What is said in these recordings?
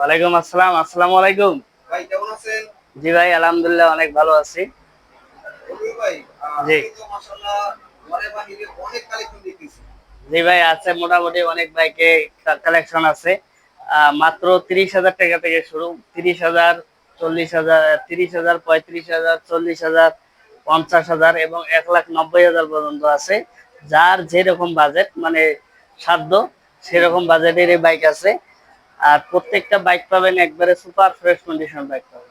ওয়ালাইকুম আসসালাম আসসালামু আলাইকুম। ভাই কেমন আছেন? জি ভাই আলহামদুলিল্লাহ অনেক ভালো আছি। ভাই জি। অনেক কালেকশন দেখতেছি। ভাই আছে মোটামুটি অনেক বাইকে কালেকশন আছে। মাত্র তিরিশ হাজার টাকা থেকে শুরু। তিরিশ হাজার চল্লিশ হাজার তিরিশ হাজার পঁয়ত্রিশ হাজার চল্লিশ হাজার পঞ্চাশ হাজার এবং এক লাখ নব্বই হাজার পর্যন্ত আছে। যার যেরকম বাজেট মানে সাধ্য সেরকম বাজেটের এই বাইক আছে। আর প্রত্যেকটা বাইক পাবেন একবারে সুপার ফ্রেশ কন্ডিশন বাইক পাবেন।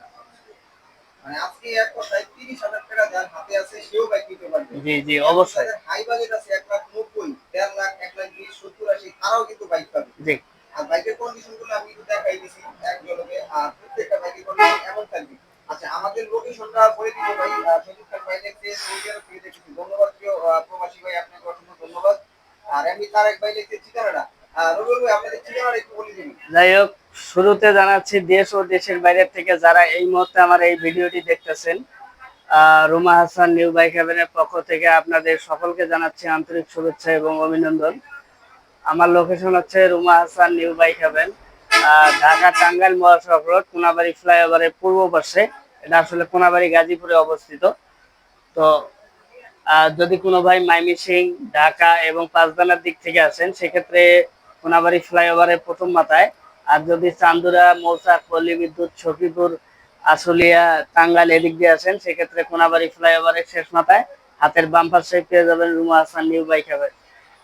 মানে আজকে এক কথায় 30000 টাকা যার হাতে আছে সেও বাইক নিতে পারবে। জি জি অবশ্যই। হাই বাজেট আছে 1 লাখ 90 1.5 লাখ 1 লাখ 20 70 80 তারাও কিন্তু বাইক পাবে। জি। আর বাইকের কন্ডিশনগুলো আমি একটু দেখাই দিছি এক ঝলকে আর প্রত্যেকটা বাইকের কন্ডিশন এমন থাকবে। আচ্ছা আমাদের লোকেশনটা বলে দিতে ভাই সজিব খান ভাই লিখছে সৌদি আরব থেকে দেখছি ধন্যবাদ প্রিয় প্রবাসী ভাই আপনাকে অসংখ্য ধন্যবাদ। আর আমি তারেক ভাই লিখছে ঠিকানাটা আর রবিউল ভাই আপনাদের ঠিকানাটা একটু বলে দিন যাই হোক শুরুতে জানাচ্ছি দেশ ও দেশের বাইরে থেকে যারা এই মুহূর্তে আমার এই ভিডিওটি দেখতেছেন রুমা হাসান নিউ বাইক হেভেনের পক্ষ থেকে আপনাদের সকলকে জানাচ্ছি আন্তরিক শুভেচ্ছা এবং অভিনন্দন। আমার লোকেশন হচ্ছে Ruma Hasan new bike ah, Dhaka Tangail মহাসড়ক রোড কোনাবাড়ি ফ্লাইওভারের পূর্ব পাশে। এটা আসলে কোনাবাড়ি গাজীপুরে অবস্থিত। তো যদি কোনো ভাই মাইমিসিং ঢাকা এবং পাঁচদানার দিক থেকে আসেন সেক্ষেত্রে কোনাবাড়ি ফ্লাইওভারের প্রথম মাথায় আর যদি চান্দুরা মৌচাক পল্লী বিদ্যুৎ সখীপুর আশুলিয়া টাঙ্গাইল এদিক দিয়ে আসেন সেক্ষেত্রে কোনাবাড়ি ফ্লাইওভারের শেষ মাথায় হাতের বাম পাশে পেয়ে যাবেন রুমা হাসান নিউ বাইক হবে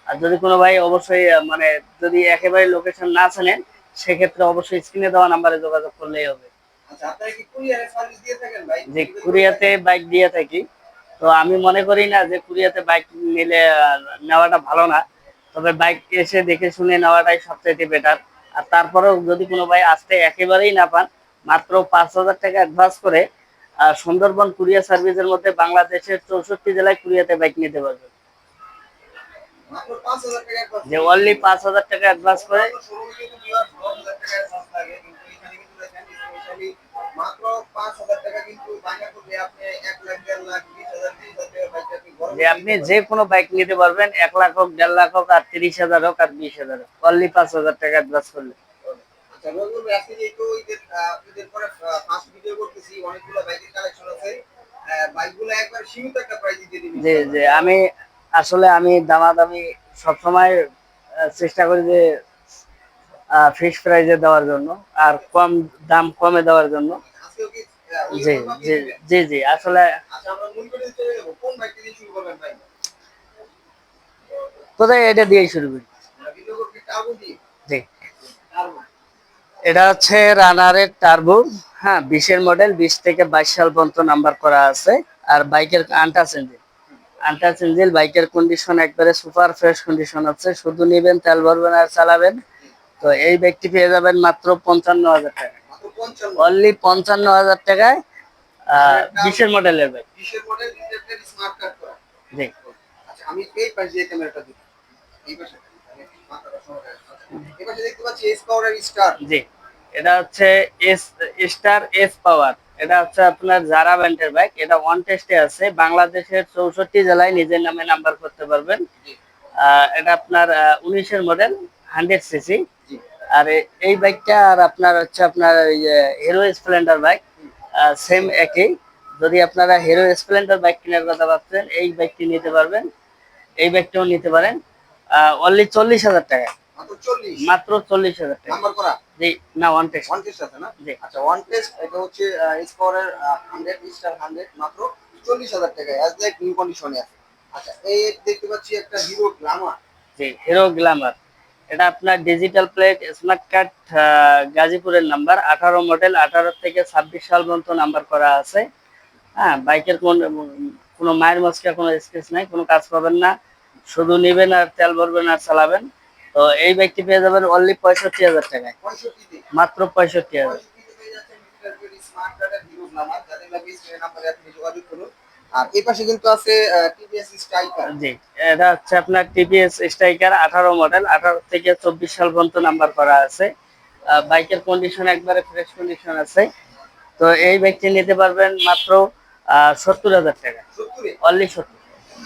আর যদি কোনো ভাই অবশ্যই মানে যদি একেবারে লোকেশন না চেনেন সেক্ষেত্রে অবশ্যই স্ক্রিনে দেওয়া নাম্বারে যোগাযোগ করলেই হবে। আচ্ছা যে কুরিয়াতে বাইক দিয়ে থাকি। তো আমি মনে করি না যে কুরিয়াতে বাইক নিলে নেওয়াটা ভালো না। তবে বাইক এসে দেখে শুনে নেওয়াটাই সবচেয়ে বেটার আর তারপরেও যদি কোনো ভাই আসতে একেবারেই না পান, মাত্র পাঁচ হাজার টাকা অ্যাডভান্স করে সুন্দরবন কুরিয়ার সার্ভিসের মধ্যে বাংলাদেশের চৌষট্টি জেলায় কুরিয়াতে বাইক নিতে পারবেন মাত্র 5000 টাকা advance। যে অনলি পাঁচ হাজার টাকা অ্যাডভান্স করে অন্য showroom এ কিন্তু viewers 10,000 টাকা advance লাগে, কিন্তু এখানে কিন্তু দেখেন specially মাত্র 5000 টাকা কিন্তু বায়না করলে আপনি 1 লাখ, 1.5 লাখ, 20,000, 30,000 বাইক আপনি ঘরে যে আপনি যে কোনো বাইক নিতে পারবেন এক লাখ হোক দেড় লাখ হোক আর তিরিশ হাজার হোক আর বিশ হাজার হোক অনলি পাঁচ হাজার টাকা অ্যাডভান্স করলে। আচ্ছা, রবিউল আজকে যেহেতু ঈদের, ঈদের পরে, আহ, first করতেছি, অনেকগুলো বাইকের collection আছে। বাইকগুলো একবার সীমিত একটা price দিয়ে দিবেন। যে যে আমি আসলে আমি দামাদামি সবসময় চেষ্টা করি যে ফিক্স প্রাইজে দেওয়ার জন্য, আর কম দাম কমে দেওয়ার জন্য। জি জি জি জি, আসলে দিয়ে? কোথায় এটা দিয়েই শুরু করি? দিয়ে? জি। এটা হচ্ছে রানারের টার্বো। হ্যাঁ বিশের মডেল বিশ থেকে বাইশ সাল পর্যন্ত নাম্বার করা আছে। আর বাইকের আনটাচ ইঞ্জিন আনটাচ ইঞ্জিন বাইকের কন্ডিশন একবারে সুপার ফ্রেশ কন্ডিশন আছে। শুধু নেবেন, তেল ভরবেন আর চালাবেন। তো এই ব্যক্তি পেয়ে যাবেন মাত্র পঞ্চান্ন হাজার টাকা। অনলি পঞ্চান্ন হাজার টাকায় বিশের মডেলের স্মার্ট জি। আমি এই পাশে ক্যামেরাটা এই পাশে আমি মাথাটা সরাই। এই পাশে দেখতে পাচ্ছি এস পাওয়ার স্টার জি এটা হচ্ছে এস স্টার এস পাওয়ার এটা হচ্ছে আপনার জারা ব্যান্ডের বাইক এটা ওয়ান টেস্টে আছে। বাংলাদেশের চৌষট্টি জেলায় নিজের নামে নাম্বার করতে পারবেন। আহ, এটা আপনার উনিশের মডেল হান্ড্রেড সিসি আর এই বাইকটা আর আপনার হচ্ছে আপনার হিরো স্প্লেন্ডার বাইক সেম একই। যদি আপনারা হিরো স্প্লেন্ডার বাইক কেনার কথা ভাবছেন এই বাইকটি নিতে পারবেন। এই বাইকটাও নিতে পারেন। অনলি চল্লিশ হাজার টাকা। মাত্র 40 মাত্র চল্লিশ হাজার টাকা। জি না ওয়ান টেস্ট ওয়ান টেস্ট আছে না? জি। আচ্ছা ওয়ান টেস্ট এটা হচ্ছে পাওয়ারের 100 স্টার 100 মাত্র 40000 টাকা অ্যাজ লাইক নিউ কন্ডিশনে আছে। আচ্ছা এই দেখতে পাচ্ছি একটা হিরো গ্লামার জি হিরো গ্ল্যামার এটা আপনার ডিজিটাল প্লেট স্মার্ট কার্ড গাজীপুরের নাম্বার আঠারো মডেল আঠারো থেকে ছাব্বিশ সাল পর্যন্ত নাম্বার করা আছে। হ্যাঁ বাইকের কোন, কোনো মায়ের মস্কা কোনো স্কেচ নাই, কোনো কাজ পাবেন না। শুধু নেবেন আর তেল ভরবেন আর চালাবেন। তো এই বাইকটি পেয়ে যাবেন অনলি পঁয়ষট্টি হাজার টাকায়। মাত্র পঁয়ষট্টি হাজার। 65 তে পেয়ে যাচ্ছেন মিস্টার পেরি স্মার্ট কার্ডের হিরো গ্লামার যাদের লাগবে স্ক্রিনে নাম্বারে আপনি যোগাযোগ করুন আর এই পাশে কিন্তু আছে টিভিএস স্ট্রাইকার জি এটা হচ্ছে আপনার টিভিএস স্ট্রাইকার আঠারো মডেল আঠারো থেকে চব্বিশ সাল পর্যন্ত নাম্বার করা আছে। বাইকের কন্ডিশন একবারে ফ্রেশ কন্ডিশন আছে। তো এই বাইকটি নিতে পারবেন মাত্র সত্তর হাজার টাকা। অনলি সত্তর।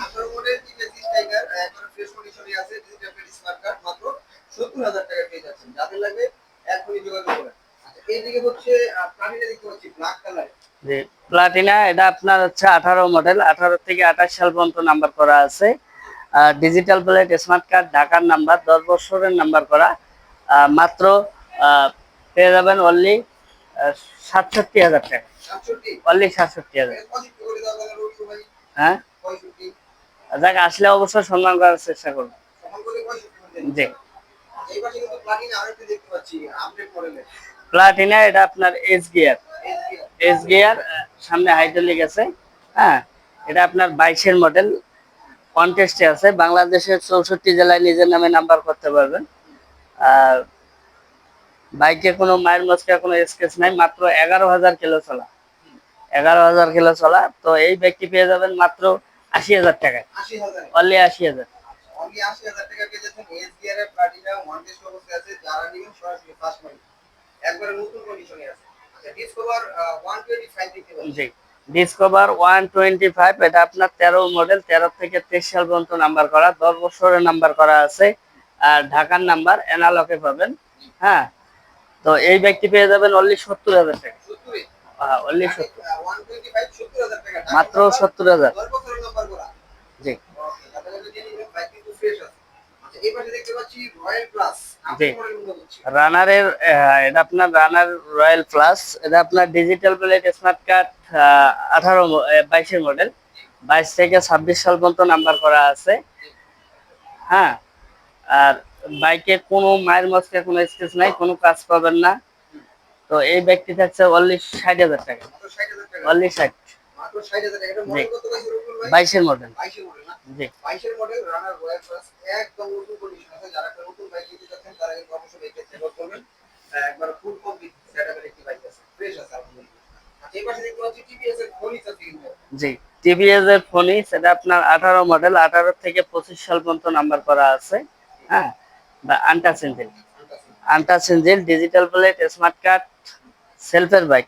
আঠারো মডেল টিভিএস স্ট্রাইকার একবার ফ্রেশ কন্ডিশনে আছে ডিজিটাল পেরি স্মার্ট কার্ড মাত্র 70000 টাকা পেয়ে যাচ্ছেন। যাদের লাগবে এখনই যোগাযোগ করুন। আচ্ছা এইদিকে হচ্ছে আহ, প্রাণীটা দেখতে পাচ্ছি ব্ল্যাক কালার যে প্লাটিনা এটা আপনার হচ্ছে আঠারো মডেল আঠারো থেকে আঠাশ সাল পর্যন্ত নাম্বার করা আছে। ডিজিটাল প্লেট স্মার্ট কার্ড ঢাকার নাম্বার দশ বছরের নাম্বার করা। মাত্র পেয়ে যাবেন অনলি সাতষট্টি হাজার টাকা। অনলি সাতষট্টি হাজার। হ্যাঁ? যাক আসলে অবশ্যই সম্মান করার চেষ্টা করব। জি। প্লাটিনা এটা আপনার এস গিয়ার এস গিয়ার সামনে হাইড্রোলিক আছে হ্যাঁ? এটা আপনার বাইশের মডেল কন্টেস্টে আছে। বাংলাদেশের চৌষট্টি জেলায় নিজের নামে নাম্বার করতে পারবেন। আর বাইকে কোনো মায়ের মস্কা কোনো স্কেচ নাই মাত্র এগারো হাজার কিলো চলা। এগারো হাজার কিলো চলা তো এই ব্যক্তি পেয়ে যাবেন মাত্র আশি হাজার টাকায়। অনলি আশি হাজার। একবারে নতুন কন্ডিশনে আছে। আচ্ছা জি ডিসকভার ওয়ান টোয়েন্টি ফাইভ এটা আপনার তেরো মডেল তেরো থেকে তেইশ সাল পর্যন্ত নাম্বার করা দশ বছরের নাম্বার করা আছে আর ঢাকার নাম্বার এনালকে পাবেন হ্যাঁ? তো এই ব্যক্তি পেয়ে যাবেন অনলি সত্তর হাজার টাকা। অনলি সত্তর। টোয়েন্টি ফাইভ সত্তর মাত্র সত্তর হাজার। বছরের নাম্বার করা। জি। ওকে তাহলে জেনে নিন বাইক ফ্রেশ আছে। আচ্ছা এই পাশে দেখতে পাচ্ছি রয়্যাল প্লাস জি। রানারের এটা আপনার রানার রয়্যাল প্লাস এটা আপনার ডিজিটাল প্লেট স্মার্ট কার্ড আঠারো বাইশের মডেল বাইশ থেকে ছাব্বিশ সাল পর্যন্ত নাম্বার করা আছে। হ্যাঁ আর বাইকে কোনো মায়ের মস্কে কোনো স্কেচ নাই কোনো কাজ পাবেন না। তো এই ব্যক্তি থাকছে অনলি ষাট হাজার টাকা। মাত্র ষাট হাজার টাকা। অনলি ষাট। বাইশের মডেল জি। বাইশের মডেল রানার রয়্যাল প্লাস একদম নতুন কন্ডিশন আছে। যারা নতুন বাইক নিতে চাচ্ছেন তারা কিন্তু অবশ্যই আউট করবেন। একবার ফুল কমপ্লিট সেটআপের একটি বাইক আছে। ফ্রেশ আছে আলহামদুলিল্লাহ। এই পাশে দেখতে পাচ্ছি টিভিএস এর আছে জি টিভিএস এর ফোনই সেটা আপনার আঠারো মডেল আঠারো থেকে পঁচিশ সাল পর্যন্ত নাম্বার করা আছে। হ্যাঁ বা engine untouch engine digital plate smart card সেলফের bike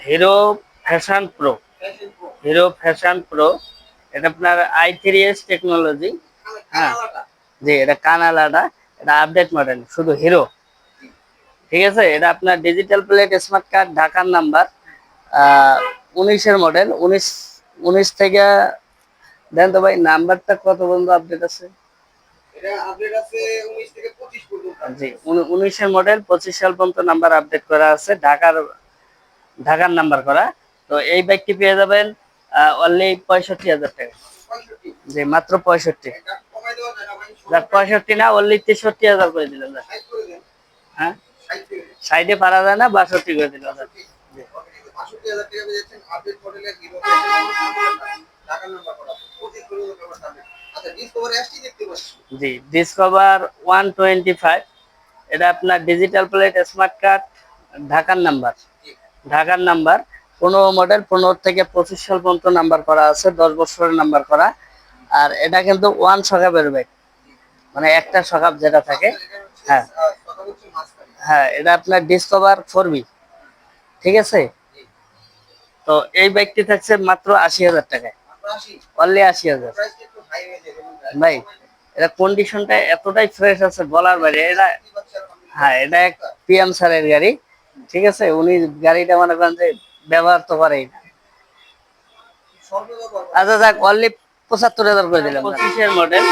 hero fashion pro hero fashion pro এটা আপনার আই থ্রি এস টেকনোলজি হ্যাঁ। জি এটা কানালাটা এটা আপডেট মডেল শুধু হিরো ঠিক আছে? এটা আপনার ডিজিটাল প্লেট স্মার্ট কার্ড ঢাকার নাম্বার উনিশের মডেল উনিশ উনিশ থেকে দেন তো ভাই নাম্বারটা কত বন্ধু আপডেট আছে? এটা আপডেট আছে 19 থেকে 25 পর্যন্ত। জি উনি- উনিশের মডেল পঁচিশ সাল পর্যন্ত নাম্বার আপডেট করা আছে। ঢাকার ঢাকার নাম্বার করা। তো এই বাইকটি পেয়ে যাবেন অনলি পঁয়ষট্টি হাজার টাকা। 65 জি, মাত্র পঁয়ষট্টি। যাক, পঁয়ষট্টি না অনলি তেষট্টি হাজার করে দিলেন, যাক। 60 করে দেন হ্যাঁ? 60 করে দেন সাইডে পারা যায় না, বাষট্টি করে দিল জি। ওকে কিন্তু 65000 টাকা পেয়েছেন আপডেট মডেলের হিরো টাকা নাম্বার করা 25 পর্যন্ত ব্যবস্থা আছে ডিসকভার ওয়ান টোয়েন্টি ফাইভ এটা আপনার ডিজিটাল প্লেট স্মার্ট কার্ড ঢাকার নাম্বার ঢাকার নাম্বার। পনেরো মডেল পনেরো থেকে পঁচিশ সাল পর্যন্ত নাম্বার করা আছে, দশ বছরের নাম্বার করা। আর এটা কিন্তু ওয়ান সকাপের ব্যাগ মানে একটা সকাপ যেটা থাকে হ্যাঁ। হ্যাঁ এটা আপনার ডিসকভার ফোর ঠিক আছে? তো এই ব্যাগটি থাকছে মাত্র আশি হাজার টাকায়। অনলি আশি হাজার। ভাই, এটা কন্ডিশনটা এতটাই ফ্রেশ আছে বলার বাইরে। এটা হ্যাঁ এটা এক পিএম স্যারের গাড়ি। ঠিক আছে? উনি গাড়িটা মনে করেন যে ব্যবহার তো করেই না। আচ্ছা যাক অনলি পঁচাত্তর হাজার করে দিলাম। পঁচিশের মডেল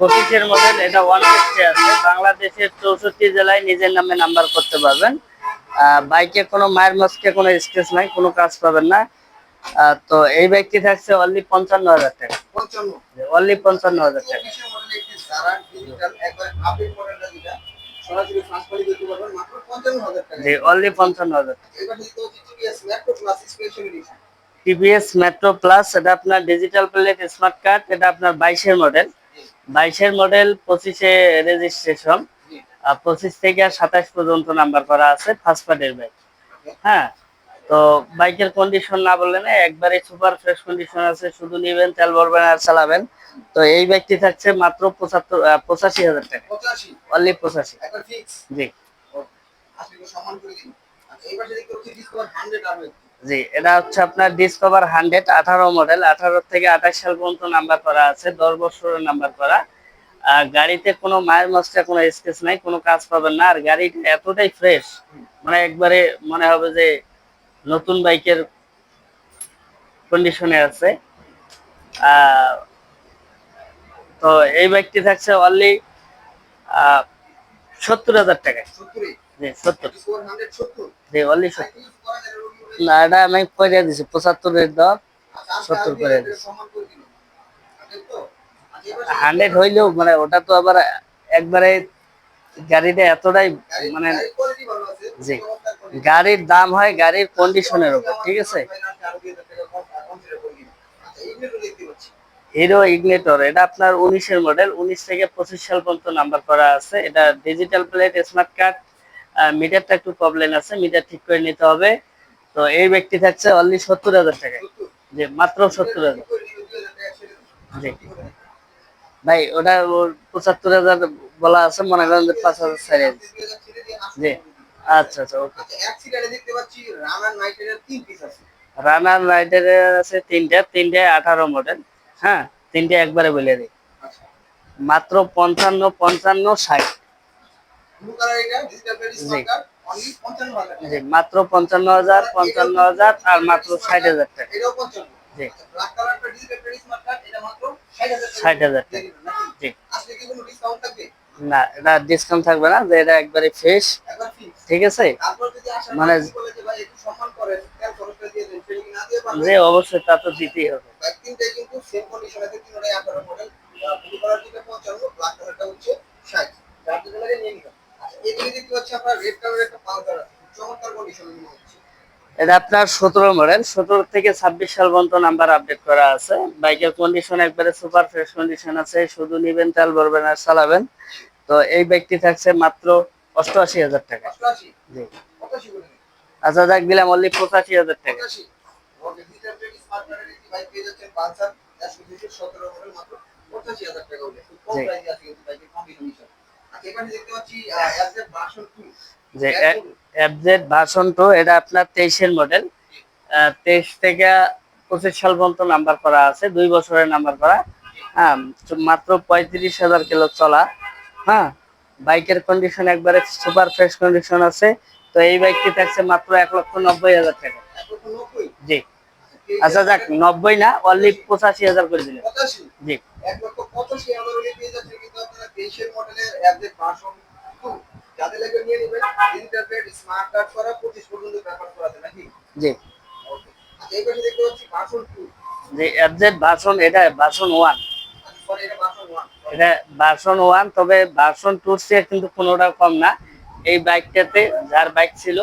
পঁচিশের মডেল এটা ওয়ান ফিফটি আছে। বাংলাদেশের চৌষট্টি জেলায় নিজের নামে নাম্বার করতে পারবেন। বাইকে কোনো মায়ের মাসকে কোনো স্কেচ নাই কোনো কাজ পাবেন না। তো এই বাইকটি থাকছে অনলি পঞ্চান্ন হাজার টাকা। অনলি পঞ্চান্ন হাজার টাকা। সরাসরি ফার্স্ট পার্টি পারবেন মাত্র টাকা। জি only TVS laptop plus special edition TVS metro plus এটা আপনার ডিজিটাল প্লেট স্মার্ট কার্ড এটা আপনার বাইশের মডেল বাইশের মডেল পঁচিশে রেজিস্ট্রেশন পঁচিশ থেকে সাতাশ পর্যন্ত নাম্বার করা আছে ফার্স্ট পার্টির বাইক হ্যাঁ? তো বাইকের কন্ডিশন না বললে না একবারে সুপার ফ্রেশ কন্ডিশন আছে শুধু নিবেন তেল ভরবেন আর চালাবেন। তো এই বাইকটি থাকছে মাত্র পঁচাত্তর পঁচাশি হাজার টাকা। অনলি পঁচাশি। জি। আচ্ছা জি এটা হচ্ছে আপনার ডিসকভার হান্ড্রেড আঠারো মডেল আঠারো থেকে আঠাশ সাল পর্যন্ত নাম্বার করা আছে দশ বছরের নাম্বার করা। আর গাড়িতে কোনো মায়ের মাস্টার কোনো স্কেচ নাই কোনো কাজ পাবেন না। আর গাড়িটা এতটাই ফ্রেশ মানে একবারে মনে হবে যে নতুন বাইকের কন্ডিশনে আছে। তো এই বাইকটি থাকছে অনলি সত্তর হাজার টাকায়। সত্তর? জি অনলি সত্তর? না এটা আমি করে দিছি পঁচাত্তরের দাম আচ্ছা সত্তর করে দিন আচ্ছা আচ্ছা হান্ড্রেড হইলেও মানে ওটা তো আবার একবারে গাড়িটা এতটাই মানে জি। গাড়ির দাম হয় গাড়ির কন্ডিশনের উপর, ঠিক আছে টাকা। হিরো ইগনেটর এটা আপনার উনিশের মডেল উনিশ থেকে পঁচিশ সাল পর্যন্ত নাম্বার করা আছে এটা ডিজিটাল প্লেট স্মার্ট কার্ড মিটারটা একটু প্রবলেম আছে মিটার ঠিক করে নিতে হবে তো এই ব্যক্তি থাকছে অনলি সত্তর হাজার সত্তর। যে মাত্র সত্তর হাজার টাকা। জি? ভাই, ওটা পঁচাত্তর হাজার বলা আছে, মনে করেন পাঁচ হাজার আসতে জি। আচ্ছা আচ্ছা ওকে আচ্ছা, এক সিরিয়ালে দেখতে পাচ্ছি রানার নাইটের তিন পিস আছে। রানার রাইডার আছে তিনটা তিনটে আঠারো মডেল হ্যাঁ তিনটে একবারে বলে দিই। আচ্ছা। মাত্র পঞ্চান্ন পঞ্চান্ন ষাট। জি। স্মার্ট কার্ড অনলি 55 হাজার জি মাত্র পঞ্চান্ন হাজার পঞ্চান্ন হাজার আর মাত্র ষাট হাজার টাকা। জি। 60000 ষাট হাজার টাকা। জি। না এটা ডিসকাউন্ট থাকবে না যে এটা একবারে ফ্রেশ ঠিক আছে? মানে- যে অবশ্যই তা তো দিতেই হবে। বাইক তিনটাই কিন্তু সেম কন্ডিশন আছে তিনটাই 18 মডেল ব্লু কালার যেটা 55 ব্ল্যাক কালারটা হচ্ছে 60 যার জন্য লাগে নিয়ে নিলাম। এদিকে দেখতে পাচ্ছি আপনার রেড কালারের একটা আছে চমৎকার কন্ডিশনে হচ্ছে এটা আপনার সতেরো মডেল। সতেরো থেকে ছাব্বিশ সাল পর্যন্ত নাম্বার আপডেট করা আছে। বাইকের কন্ডিশন একবারে সুপার ফ্রেশ কন্ডিশন আছে। শুধু নিবেন তেল ভরবেন আর চালাবেন। তো এই বাইকটি থাকছে মাত্র অষ্টআশি হাজার টাকা। জি। 85 করে দিন আচ্ছা যাক দিলাম অনলি পঁচাশি হাজার টাকা। 85 ওকে ডিজিটাল প্লেট স্মার্ট কার্ডের একটি বাইক পেয়ে যাচ্ছেন পালসার। 117 মডেল মাত্র 85000 টাকা হলে। খুব কম জি। প্রাইসে আছে কিন্তু বাইকের কন্ডিশন এখানে দেখতে পাচ্ছি অ্যাজেট ভার্সন 2 যে এফজেড ভার্সন টু এটা আপনার তেইশের মডেল তেইশ থেকে পঁচিশ সাল পর্যন্ত নাম্বার করা আছে দুই বছরের নাম্বার করা। হ্যাঁ মাত্র পঁয়ত্রিশ হাজার কিলো চলা। হ্যাঁ বাইকের কন্ডিশন একবারে সুপার ফ্রেশ কন্ডিশন আছে। তো এই বাইকটি থাকছে মাত্র এক লক্ষ নব্বই হাজার টাকা। জি। আচ্ছা যাক নব্বই না অনলি পঁচাশি হাজার করে দিলেন। জি। যাদের লাগে নিয়ে নেবেন। ডিজিটাল প্লেট করা পঁচিশ পর্যন্ত ব্যাপার করাতে নাকি? জি। আচ্ছা এই পাশে দেখতে পাচ্ছি এফজেড এটা আচ্ছা এটা ভার্সন ওয়ান এটা ভার্সন ওয়ান তবে ভার্সন টুর চেয়ে কিন্তু কোনোটা কম না। এই বাইকটাতে যার বাইক ছিল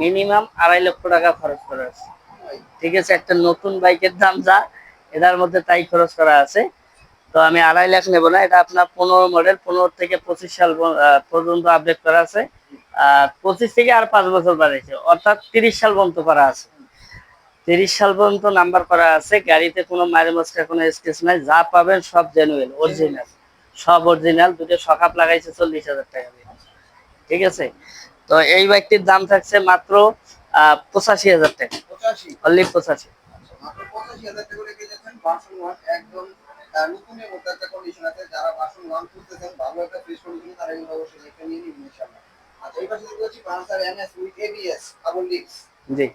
মিনিমাম আড়াই লক্ষ টাকা খরচ করা আছে ঠিক আছে একটা নতুন বাইকের দাম যা এটার মধ্যে তাই খরচ করা আছে। তো আমি আড়াই লাখ নেব না এটা আপনার পনেরো মডেল পনেরো থেকে পঁচিশ সাল পর্যন্ত আপডেট করা আছে। পঁচিশ থেকে আর পাঁচ বছর বাড়াইছে। অর্থাৎ তিরিশ সাল পর্যন্ত করা আছে। তিরিশ সাল পর্যন্ত নাম্বার করা আছে গাড়িতে কোনো মায়ের মস্কা কোনো স্কেচ নাই যা পাবেন সব জেনুয়েল অরিজিনাল সব অরিজিনাল দুটো সকাপ লাগাইছে চল্লিশ হাজার টাকা দিয়ে। ঠিক আছে? তো এই বাইকটির দাম থাকছে মাত্র আহ, পঁচাশি হাজার টাকা। অনলি পঁচাশি। ওয়ান আছে। যারা ভার্সন ওয়ান খুঁজতেছেন ভালো একটা ফ্রেশ কন্ডিশন তারা অবশ্যই একটা নিয়ে নিবেন ইনশাআল্লাহ। Pulsar NS with ABS double disc জি।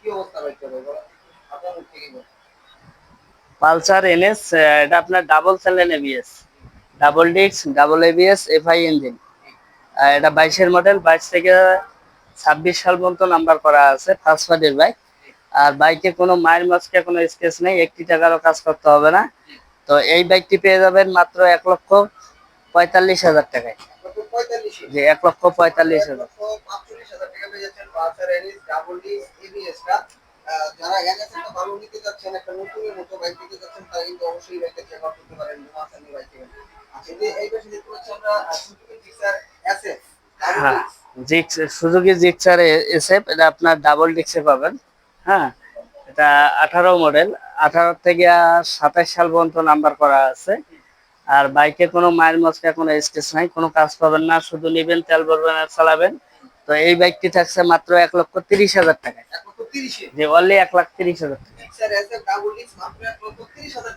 কি অবস্থা রয়েছে বলো। আপনার থেকে পালসার এনএস এটা আপনার double সেলেন ABS double disc double ABS FI engine এটা বাইশের মডেল বাইশ থেকে ছাব্বিশ সাল পর্যন্ত নাম্বার করা আছে ফার্স্ট পার্টির বাইক আর বাইকে কোনো মায়ের মাছকে কোনো স্কেচ নেই একটি টাকারও কাজ করতে হবে না। তো এই বাইকটি পেয়ে যাবেন মাত্র এক লক্ষ পঁয়তাল্লিশ হাজার টাকায়। এক লক্ষ পঁয়তাল্লিশ হাজার। পাঁচচল্লিশ হাজার টাকা পেয়ে যাচ্ছেন Pulsar NS double disc ABS টা আহ, যারা এনএস একটা ভালো নিতে যাচ্ছেন একটা নতুনের মতো বাইক নিতে যাচ্ছেন তারা কিন্তু অবশ্যই বাইকটা চেক আউট করতে পারেন মাসানি বাইক থেকে আচ্ছা এই পাশে দেখতে পাচ্ছি আমরা সুজুকি জিক্সার এসএফ জিক্স সুজুকি জিক্সার এসএফ এটা আপনার ডাবল ডিক্সে পাবেন হ্যাঁ? এটা আঠারো মডেল আঠারো থেকে সাতাশ সাল পর্যন্ত নাম্বার করা আছে। আর বাইকে কোনো মায়ের মস্কা কোনো স্কেচ নাই কোনো কাজ পাবেন না শুধু নেবেন তেল ভরবেন আর চালাবেন। তো এই বাইকটি থাকছে মাত্র এক লক্ষ তিরিশ হাজার তিরিশে? যে অনলি এক লাখ তিরিশ হাজার টাকা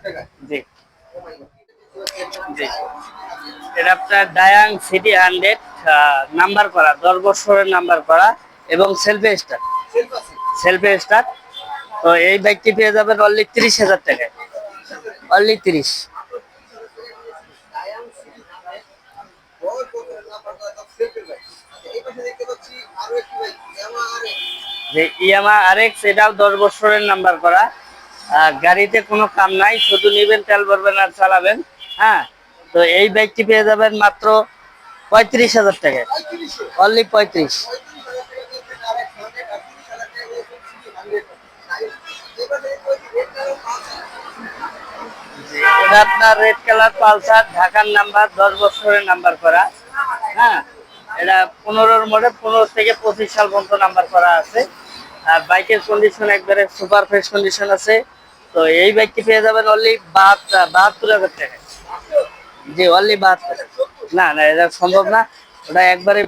টাকা জি। জি। এটা আপনার ডায়াং সিটি হান্ড্রেড নাম্বার করা দশ বছরের নাম্বার করা এবং সেলফে স্টার্ট সেলফে স্টার্ট তো এই বাইকটি পেয়ে যাবেন অনলি তিরিশ হাজার টাকায়। অনলি তিরিশ। যে ইয়ামা আর এক্স এটাও দশ বছরের নাম্বার করা। গাড়িতে কোনো কাম নাই, শুধু নেবেন, তেল ভরবেন আর চালাবেন। হ্যাঁ তো এই বাইকটি পেয়ে যাবেন মাত্র পঁয়ত্রিশ হাজার টাকায়। অনলি পঁয়ত্রিশ। এটা আপনার রেড কালার পালসার, ঢাকার নাম্বার দশ বছরের নাম্বার করা। হ্যাঁ এটা পনেরোর মডেল পনেরো থেকে পঁচিশ সাল পর্যন্ত নাম্বার করা আছে। আর বাইকের কন্ডিশন একবারে সুপার ফ্রেশ কন্ডিশন আছে। তো এই বাইকটি পেয়ে যাবেন অনলি বাহাত্তর বাহাত্তর হাজার টাকা জি অনলি বাহাত্তর। না না, এটা সম্ভব না। ওটা একবারে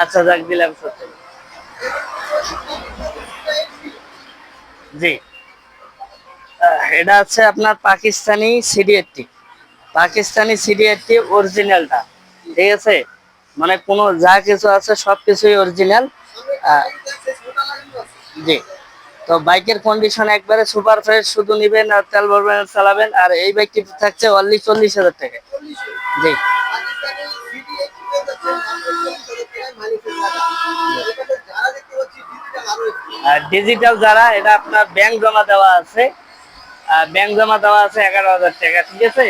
আচ্ছা যাক, দিলাম সত্যি। জি। এটা হচ্ছে আপনার পাকিস্তানি সিডিএটি পাকিস্তানি সিডিএটি অরিজিনালটা ঠিক আছে? মানে কোনো যা কিছু আছে সব কিছুই অরিজিনাল জি। তো বাইকের কন্ডিশন একবারে সুপার ফ্রেশ শুধু নিবেন আর তেল ভরবেন চালাবেন। আর এই বাইকটি থাকছে অনলি চল্লিশ হাজার টাকা। জি। ডিজিটাল যারা, এটা আপনার ব্যাংক জমা দেওয়া আছে। ব্যাংক জমা দেওয়া আছে এগারো হাজার টাকা, ঠিক আছে?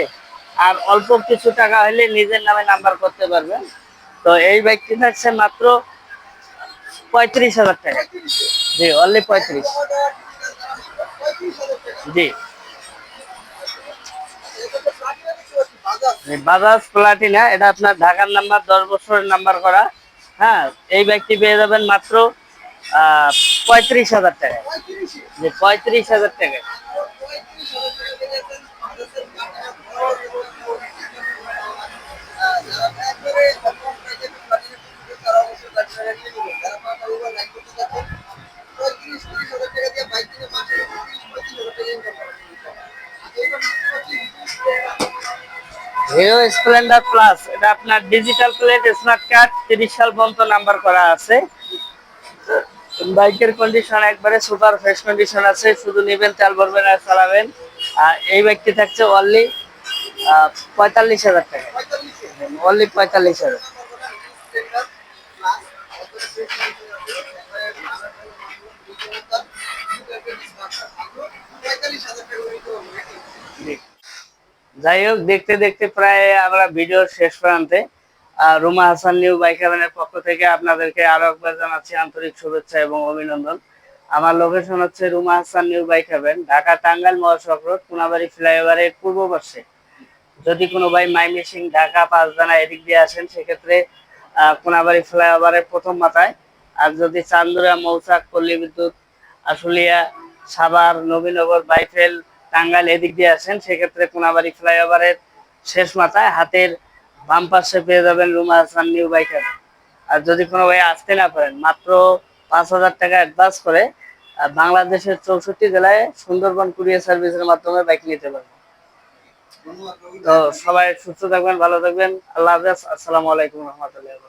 আর অল্প কিছু টাকা হলে নিজের নামে নাম্বার করতে পারবেন। তো এই বাইকটি থাকছে মাত্র পঁয়ত্রিশ হাজার টাকা। জি অনলি পঁয়ত্রিশ। জি। বাজাজ প্লাটিনা এটা আপনার ঢাকার নাম্বার দশ বছরের নাম্বার করা। হ্যাঁ এই ব্যক্তি পেয়ে যাবেন মাত্র পঁয়ত্রিশ হাজার টাকা যে পঁয়ত্রিশ হাজার টাকা হিরো স্প্লেন্ডার প্লাস এটা আপনার ডিজিটাল প্লেট স্মার্ট কার্ড তিরিশ সাল পর্যন্ত নাম্বার করা আছে। বাইকের কন্ডিশন একবারে সুপার ফ্রেশ কন্ডিশন আছে শুধু নেবেন তেল ভরবেন আর চালাবেন। আর এই বাইকটি থাকছে অনলি পঁয়তাল্লিশ হাজার টাকা। অনলি পঁয়তাল্লিশ হাজার। যাই হোক, দেখতে দেখতে প্রায় আমরা ভিডিও শেষ প্রান্তে রুমা হাসান নিউ বাইক পক্ষ থেকে আপনাদেরকে আরও একবার জানাচ্ছি আন্তরিক শুভেচ্ছা এবং অভিনন্দন। আমার লোকেশন হচ্ছে Ruma Hasan new bike heaven Dhaka Tangail মহাসড়ক রোড কোনাবাড়ি ফ্লাইওভারের পূর্ব পাশে। যদি কোনো ভাই মাইমিসিং ঢাকা পাঁচদানা এদিক দিয়ে আসেন, সেক্ষেত্রে কোনাবাড়ি ফ্লাইওভারের প্রথম মাথায়। আর যদি চান্দুরা, মৌচাক, পল্লী বিদ্যুৎ, আশুলিয়া, সাভার, নবীনগর, বাইফেল টাঙ্গাইল এদিক দিয়ে আসেন, সেক্ষেত্রে কোনাবাড়ি ফ্লাইওভারের শেষ মাথায় হাতের বাম পাশে পেয়ে যাবেন রুমা হাসান নিউ বাইকার। আর যদি কোনো ভাই আসতে না পারেন, মাত্র পাঁচ হাজার টাকা অ্যাডভান্স করে বাংলাদেশের চৌষট্টি জেলায় সুন্দরবন কুরিয়ার সার্ভিসের মাধ্যমে বাইক নিতে পারবেন। তো সবাই সুস্থ থাকবেন, ভালো থাকবেন। আল্লাহ হাফেজ। আসসালামু আলাইকুম রহমতুল্লাহ